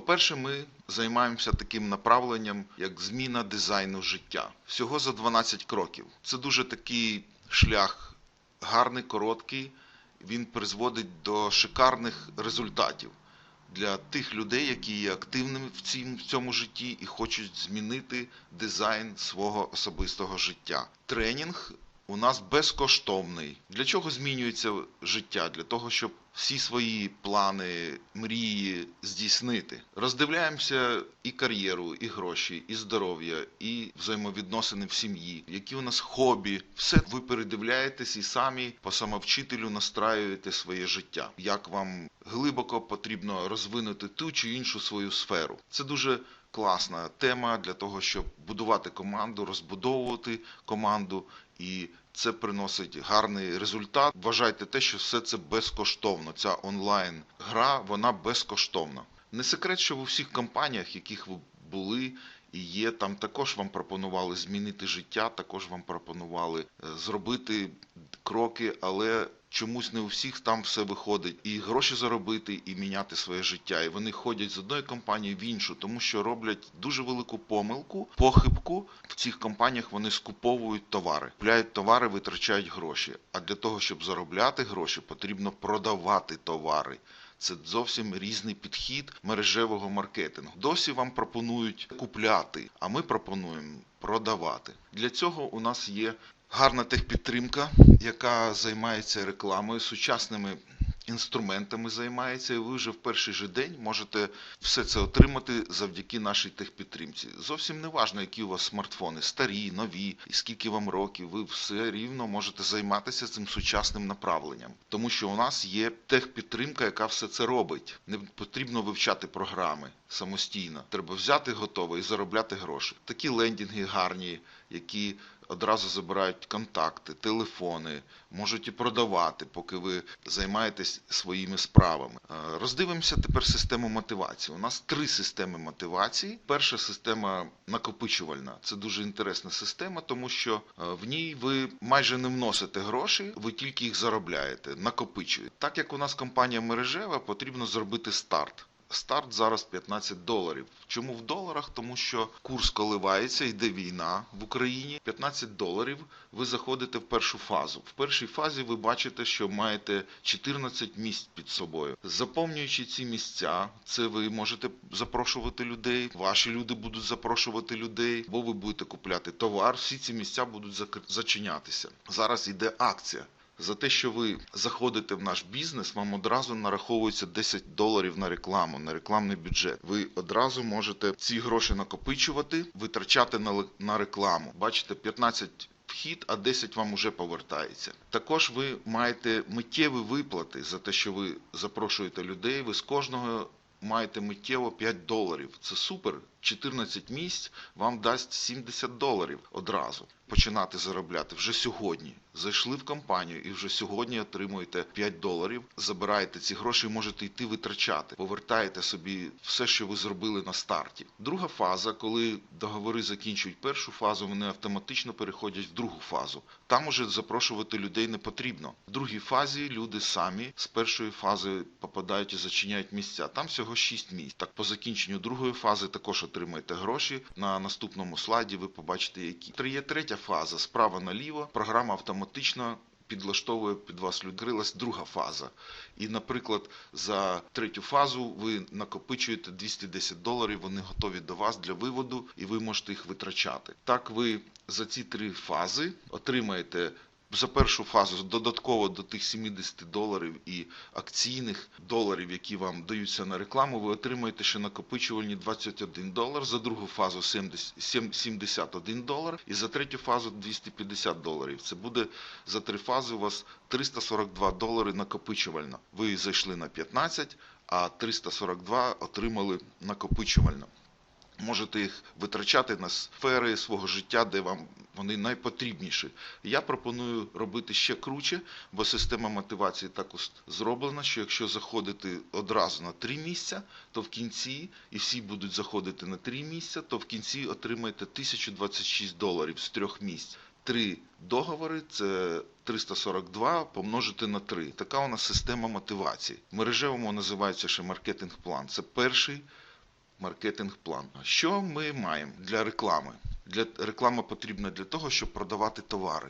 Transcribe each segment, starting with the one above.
По-перше, ми займаємося таким направленням, як зміна дизайну життя. Всього за 12 кроків. Це дуже такий шлях гарний, короткий. Він призводить до шикарних результатів для тих людей, які є активними в цім- в цьому житті і хочуть змінити дизайн свого особистого життя. Тренінг у нас безкоштовний. Для чого змінюється життя? Для того, щоб всі свої плани, мрії здійснити. Роздивляємося і кар'єру, і гроші, і здоров'я, і взаємовідносини в сім'ї, які у нас хобі. Все ви передивляєтесь і самі по самовчителю настраюєте своє життя. Як вам глибоко потрібно розвинути ту чи іншу свою сферу. Це дуже класна тема для того, щоб будувати команду, розбудовувати команду, і це приносить гарний результат. Вважайте те, що все це безкоштовно. Ця онлайн гра вона безкоштовна. Не секрет, що в усіх компаніях, яких ви були і є, там також вам пропонували змінити життя, також вам пропонували е, зробити кроки, але чомусь не у всіх там все виходить. І гроші заробити, і міняти своє життя. І вони ходять з одної компанії в іншу, тому що роблять дуже велику помилку, похибку. В цих компаніях вони скуповують товари, купляють товари, витрачають гроші. А для того, щоб заробляти гроші, потрібно продавати товари. Це зовсім різний підхід мережевого маркетингу. Досі вам пропонують купляти, а ми пропонуємо продавати. Для цього у нас є гарна техпідтримка, яка займається рекламою, сучасними інструментами займається, і ви вже в перший же день можете все це отримати завдяки нашій техпідтримці. Зовсім не важно, які у вас смартфони, старі, нові, і скільки вам років, ви все рівно можете займатися цим сучасним направленням. Тому що у нас є техпідтримка, яка все це робить. Не потрібно вивчати програми самостійно. Треба взяти готове і заробляти гроші. Такі лендінги гарні, які одразу забирають контакти, телефони, можуть і продавати, поки ви займаєтесь своїми справами. Е, Роздивимося тепер систему мотивації. У нас три системи мотивації. Перша система накопичувальна. Це дуже інтересна система, тому що е, в ній ви майже не вносите гроші, ви тільки їх заробляєте, накопичуєте. Так як у нас компанія мережева, потрібно зробити старт. Старт зараз 15 доларів. Чому в доларах? Тому що курс коливається, йде війна в Україні. 15 доларів ви заходите в першу фазу. В першій фазі ви бачите, що маєте 14 місць під собою. Заповнюючи ці місця, це ви можете запрошувати людей, ваші люди будуть запрошувати людей, бо ви будете купляти товар. Всі ці місця будуть зачинятися. Зараз йде акція. За те, що ви заходите в наш бізнес, вам одразу нараховується 10 доларів на рекламу, на рекламний бюджет. Ви одразу можете ці гроші накопичувати, витрачати на, на рекламу. Бачите, 15 вхід, а 10 вам уже повертається. Також ви маєте миттєві виплати за те, що ви запрошуєте людей. Ви з кожного маєте миттєво 5 доларів. Це супер. 14 місць вам дасть 70 доларів одразу. Починати заробляти вже сьогодні. Зайшли в компанію і вже сьогодні отримуєте 5 доларів, забираєте ці гроші і можете йти витрачати. Повертаєте собі все, що ви зробили на старті. Друга фаза, коли договори закінчують першу фазу, вони автоматично переходять в другу фазу. Там уже запрошувати людей не потрібно. В другій фазі люди самі з першої фази попадають і зачиняють місця. Там всього 6 місць. Так по закінченню другої фази також отримаєте гроші. На наступному слайді ви побачите, які. Є третя фаза справа наліво. Програма автоматично підлаштовує під вас людей. Відкрилась друга фаза. І, наприклад, за третю фазу ви накопичуєте 210 доларів, вони готові до вас для виводу, і ви можете їх витрачати. Так ви за ці три фази отримаєте за першу фазу додатково до тих 70 доларів і акційних доларів, які вам даються на рекламу, ви отримаєте ще накопичувальні 21 долар, за другу фазу 70 сім- 71 долар і за третю фазу 250 доларів. Це буде за три фази у вас 342 долари накопичувально. Ви зайшли на 15, а 342 отримали накопичувально. Можете їх витрачати на сфери свого життя, де вам вони найпотрібніші. Я пропоную робити ще круче, бо система мотивації так зроблена, що якщо заходити одразу на три місця, то в кінці, і всі будуть заходити на три місця, то в кінці отримаєте 1026 доларів з трьох місць. Три договори це 342 помножити на 3. Така у нас система мотивації. Мережевому називається ще маркетинг-план. Це перший маркетинг-план. Що ми маємо для реклами? Для реклама потрібна для того, щоб продавати товари,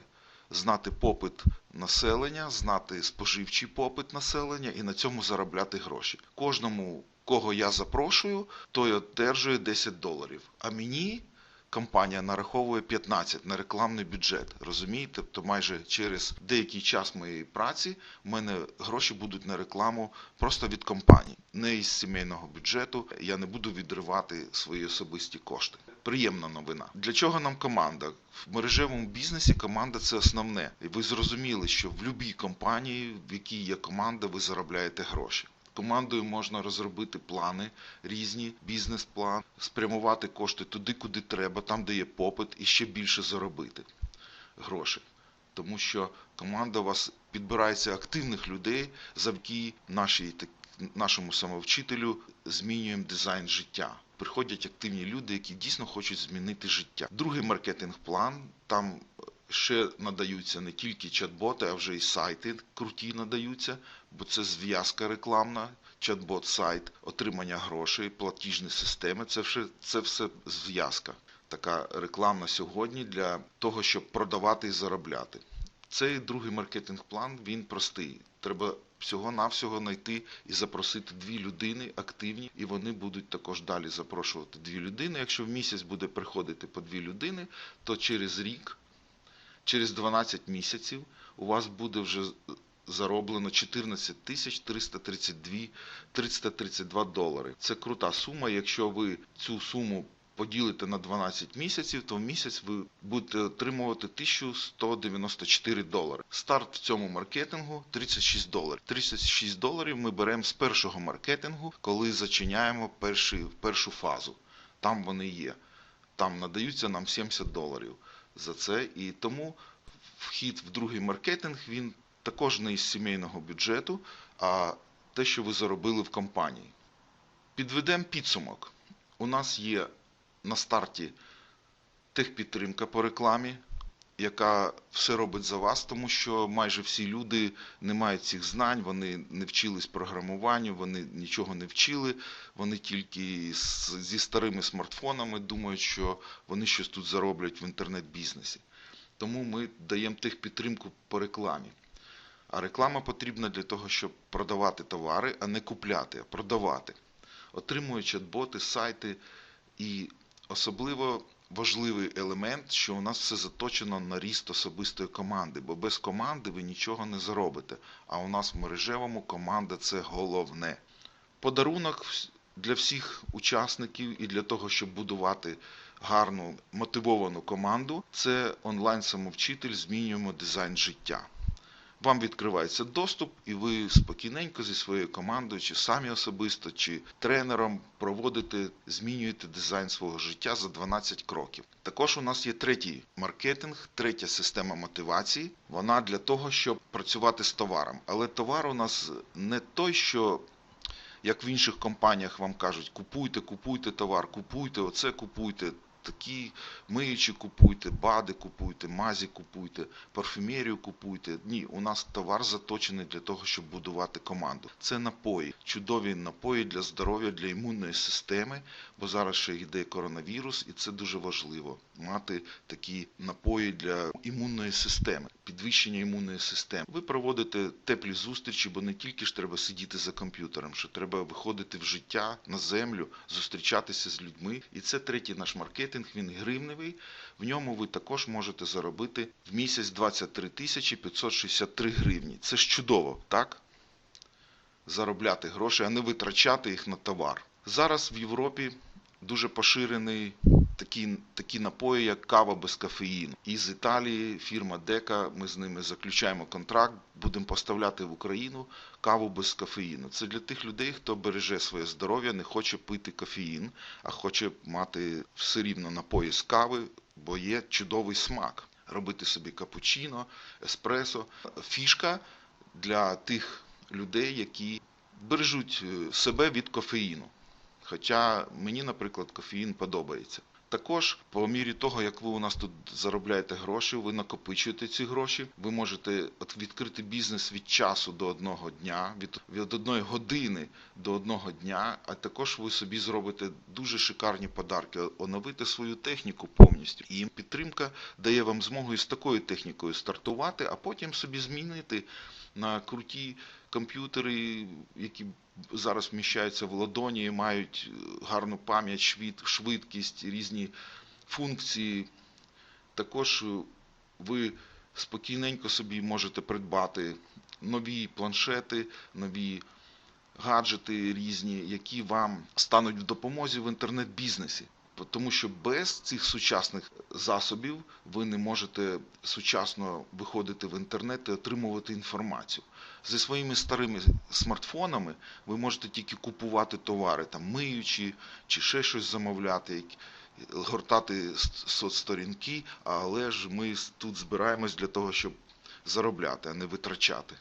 знати попит населення, знати споживчий попит населення і на цьому заробляти гроші. Кожному, кого я запрошую, той одержує 10 доларів. А мені компанія нараховує 15 на рекламний бюджет. Розумієте? Тобто майже через деякий час моєї праці в мене гроші будуть на рекламу просто від компанії, не із сімейного бюджету. Я не буду відривати свої особисті кошти. Приємна новина. Для чого нам команда? В мережевому бізнесі команда це основне. І ви зрозуміли, що в будь-якій компанії, в якій є команда, ви заробляєте гроші. Командою можна розробити плани різні, бізнес-план, спрямувати кошти туди, куди треба, там, де є попит, і ще більше заробити грошей. Тому що команда у вас підбирається активних людей, завдяки нашій, так- нашому самовчителю змінюємо дизайн життя. Приходять активні люди, які дійсно хочуть змінити життя. Другий маркетинг-план там ще надаються не тільки чат-боти, а вже і сайти круті надаються, бо це зв'язка рекламна, чат-бот, сайт, отримання грошей, платіжні системи. Це все, це все зв'язка. Така рекламна сьогодні для того, щоб продавати і заробляти. Цей другий маркетинг-план він простий. Треба всього-навсього знайти і запросити дві людини активні, і вони будуть також далі запрошувати дві людини. Якщо в місяць буде приходити по дві людини, то через рік, через 12 місяців у вас буде вже зароблено 14 тисяч 332, 332 долари. Це крута сума. Якщо ви цю суму поділите на 12 місяців, то в місяць ви будете отримувати 1194 долари. Старт в цьому маркетингу 36 доларів. 36 доларів ми беремо з першого маркетингу, коли зачиняємо перший, першу фазу. Там вони є. Там надаються нам 70 доларів за це. І тому вхід в другий маркетинг він також не із сімейного бюджету, а те, що ви заробили в компанії. Підведемо підсумок. У нас є на старті техпідтримка по рекламі, яка все робить за вас, тому що майже всі люди не мають цих знань, вони не вчились програмуванню, вони нічого не вчили, вони тільки зі старими смартфонами думають, що вони щось тут зароблять в інтернет-бізнесі. Тому ми даємо техпідтримку по рекламі. А реклама потрібна для того, щоб продавати товари, а не купляти, а продавати. Отримує чат-боти, сайти і особливо важливий елемент, що у нас все заточено на ріст особистої команди, бо без команди ви нічого не заробите. А у нас в мережевому команда це головне. Подарунок для всіх учасників і для того, щоб будувати гарну мотивовану команду, це онлайн-самовчитель змінюємо дизайн життя. Вам відкривається доступ, і ви спокійненько зі своєю командою, чи самі особисто, чи тренером проводите, змінюєте дизайн свого життя за 12 кроків. Також у нас є третій маркетинг, третя система мотивації. Вона для того, щоб працювати з товаром. Але товар у нас не той, що як в інших компаніях вам кажуть, купуйте, купуйте товар, купуйте, оце купуйте, такі миючі купуйте, бади купуйте, мазі купуйте, парфюмерію купуйте. Ні, у нас товар заточений для того, щоб будувати команду. Це напої, чудові напої для здоров'я, для імунної системи, бо зараз ще йде коронавірус, і це дуже важливо мати такі напої для імунної системи, підвищення імунної системи. Ви проводите теплі зустрічі, бо не тільки ж треба сидіти за комп'ютером, що треба виходити в життя на землю, зустрічатися з людьми. І це третій наш маркетинг. Він гривневий. В ньому ви також можете заробити в місяць 23 тисячі 563 гривні. Це ж чудово, так? Заробляти гроші, а не витрачати їх на товар. Зараз в Європі дуже поширений такі, такі напої, як кава без кофеїну. Із Італії фірма Дека, ми з ними заключаємо контракт, будемо поставляти в Україну каву без кофеїну. Це для тих людей, хто береже своє здоров'я, не хоче пити кофеїн, а хоче мати все рівно напої з кави, бо є чудовий смак. Робити собі капучино, еспресо. Фішка для тих людей, які бережуть е, себе від кофеїну. Хоча мені, наприклад, кофеїн подобається. Також, по мірі того, як ви у нас тут заробляєте гроші, ви накопичуєте ці гроші, ви можете відкрити бізнес від часу до одного дня, від, від одної години до одного дня, а також ви собі зробите дуже шикарні подарки, оновити свою техніку повністю. І підтримка дає вам змогу із такою технікою стартувати, а потім собі змінити на круті комп'ютери, які зараз вміщаються в ладоні, мають е, гарну пам'ять, швид- швидкість, різні функції. Також е, ви спокійненько собі можете придбати нові планшети, нові гаджети різні, які вам стануть в допомозі в інтернет-бізнесі. Тому що без цих сучасних засобів ви не можете сучасно виходити в інтернет і отримувати інформацію. Зі своїми старими смартфонами ви можете тільки купувати товари, там миючі чи ще щось замовляти, гортати соцсторінки, але ж ми тут збираємось для того, щоб заробляти, а не витрачати.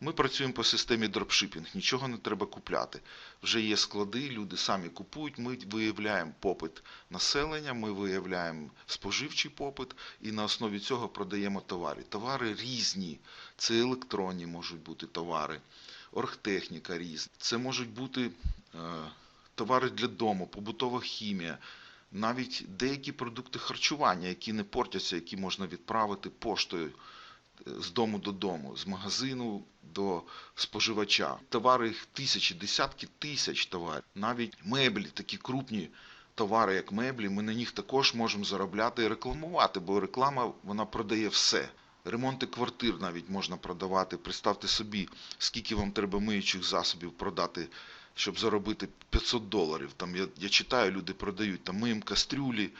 Ми працюємо по системі дропшипінг, нічого не треба купляти. Вже є склади, люди самі купують, ми виявляємо попит населення, ми виявляємо споживчий попит і на основі цього продаємо товари. Товари різні, це електронні можуть бути товари, оргтехніка різна. Це можуть бути е, товари для дому, побутова хімія, навіть деякі продукти харчування, які не портяться, які можна відправити поштою з дому додому, з магазину до споживача. Товари їх тисячі, десятки тисяч товарів. Навіть меблі, такі крупні товари, як меблі, ми на них також можемо заробляти і рекламувати, бо реклама вона продає все. Ремонти квартир навіть можна продавати. Представте собі, скільки вам треба миючих засобів продати, щоб заробити 500 доларів. Там я, я читаю, люди продають там миємо кастрюлі,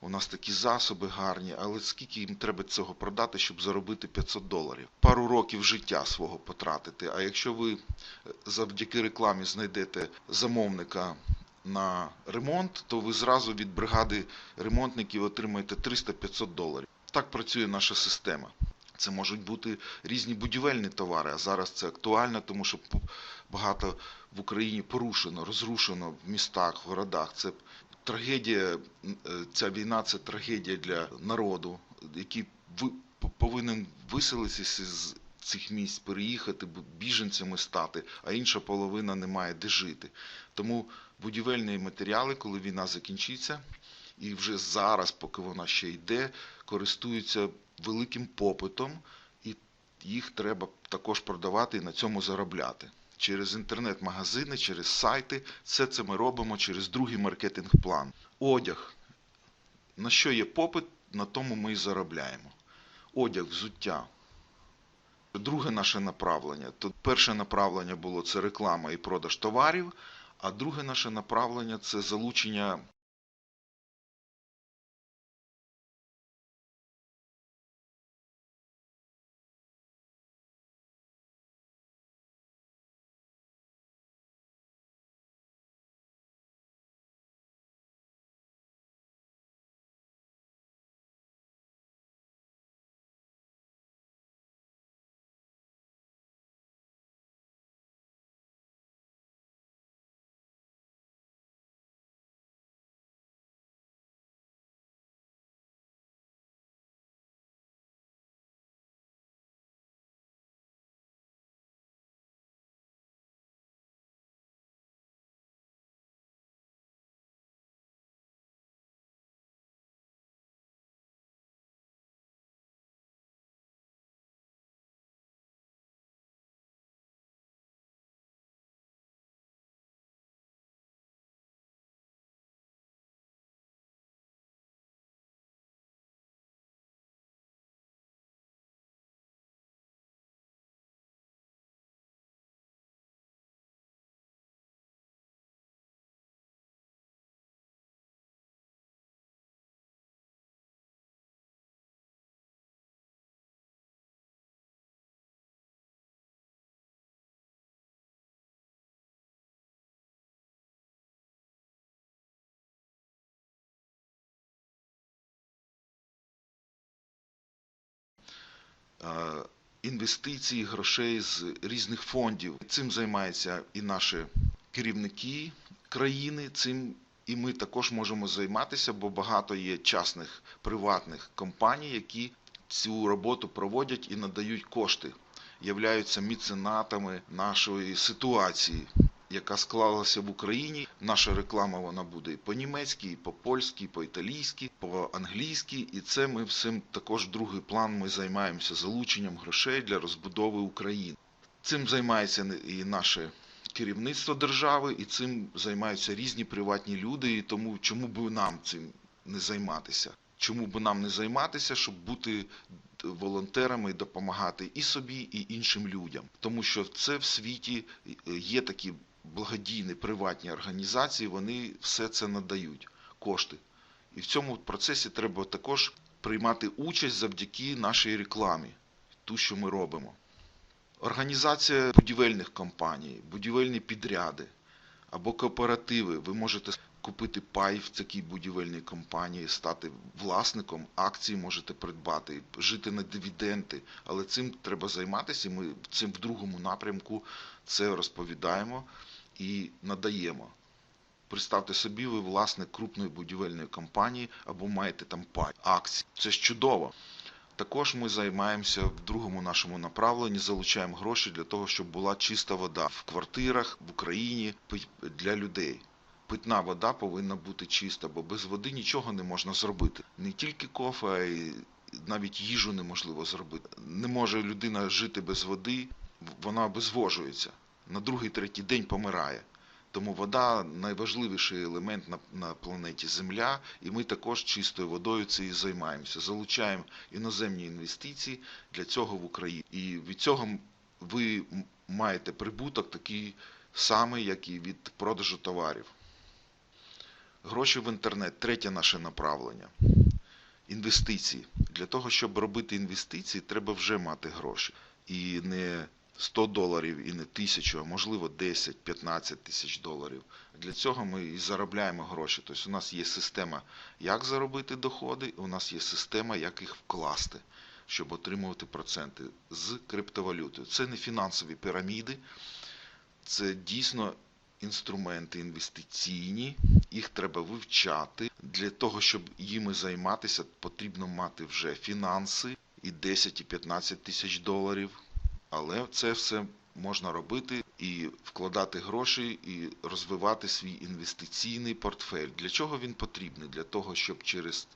у нас такі засоби гарні, але скільки їм треба цього продати, щоб заробити 500 доларів? Пару років життя свого потратити. А якщо ви е, завдяки рекламі знайдете замовника на ремонт, то ви зразу від бригади ремонтників отримаєте 300-500 доларів. Так працює наша система. Це можуть бути різні будівельні товари, а зараз це актуально, тому що багато в Україні порушено, розрушено в містах, в городах. Це трагедія, е, ця війна це трагедія для народу, який ви- повинен виселитися з цих місць, переїхати, біженцями стати, а інша половина не має де жити. Тому будівельні матеріали, коли війна закінчиться, і вже зараз, поки вона ще йде, користуються великим попитом, і їх треба також продавати і на цьому заробляти. Через інтернет-магазини, через сайти. Все це ми робимо через другий маркетинг-план. Одяг. На що є попит, на тому ми і заробляємо. Одяг, взуття. Друге наше направлення. То перше направлення було це реклама і продаж товарів, а друге наше направлення це залучення інвестицій, грошей з різних фондів. Цим займаються і наші керівники країни, цим І ми також можемо займатися, бо багато є частних приватних компаній, які цю роботу проводять і надають кошти, являються міценатами нашої ситуації, яка склалася в Україні. Наша реклама вона буде і по-німецьки, і по-польськи, і по-італійськи, і по-англійськи. І це ми всім також другий план. Ми займаємося залученням грошей для розбудови України. Цим займається і наше керівництво держави, і цим займаються різні приватні люди. І тому чому б нам цим не займатися? Чому б нам не займатися, щоб бути волонтерами і допомагати і собі, і іншим людям? Тому що це в світі е, є такі благодійні приватні організації, вони все це надають кошти. І в цьому процесі треба також приймати участь завдяки нашій рекламі, ту, що ми робимо. Організація будівельних компаній, будівельні підряди або кооперативи. Ви можете купити пай в такій будівельній компанії, стати власником акцій можете придбати, жити на дивіденти. Але цим треба займатися. і Ми цим в другому напрямку це розповідаємо і надаємо. Представте собі, ви власник крупної будівельної компанії або маєте там пай акцій. Це ж чудово. Також ми займаємося в другому нашому направленні, залучаємо гроші для того, щоб була чиста вода в квартирах в Україні для людей. Питна вода повинна бути чиста, бо без води нічого не можна зробити. Не тільки кофе, а й навіть їжу неможливо зробити. Не може людина жити без води, вона обезвожується. На другий, третій день помирає. Тому вода найважливіший елемент на, на планеті Земля, і ми також чистою водою це і займаємося. Залучаємо іноземні інвестиції для цього в Україні. І від цього ви маєте прибуток такий самий, як і від продажу товарів. Гроші в інтернет третє наше направлення. Інвестиції. Для того, щоб робити інвестиції, треба вже мати гроші. І не 100 доларів, і не тисячу, а можливо 10-15 тисяч доларів. Для цього ми і заробляємо гроші. Тобто у нас є система, як заробити доходи, у нас є система, як їх вкласти, щоб отримувати проценти з криптовалютою. Це не фінансові піраміди, це дійсно інструменти інвестиційні, їх треба вивчати. Для того, щоб їми займатися, потрібно мати вже фінанси і 10 і 15 тисяч доларів. Але це все можна робити і вкладати гроші, і розвивати свій інвестиційний портфель. Для чого він потрібний? Для того, щоб через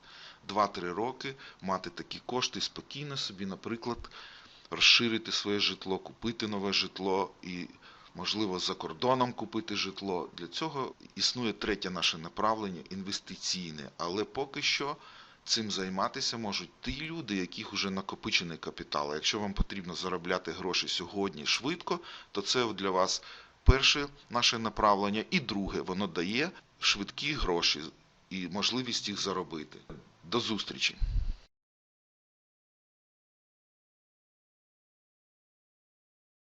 2-3 роки мати такі кошти спокійно собі, наприклад, розширити своє житло, купити нове житло і, можливо, за кордоном купити житло. Для цього існує третє наше направлення інвестиційне. Але поки що цим займатися можуть ті люди, яких вже накопичений капітал. Якщо вам потрібно заробляти гроші сьогодні швидко, то це для вас перше наше направлення. І друге, воно дає швидкі гроші і можливість їх заробити. До зустрічі!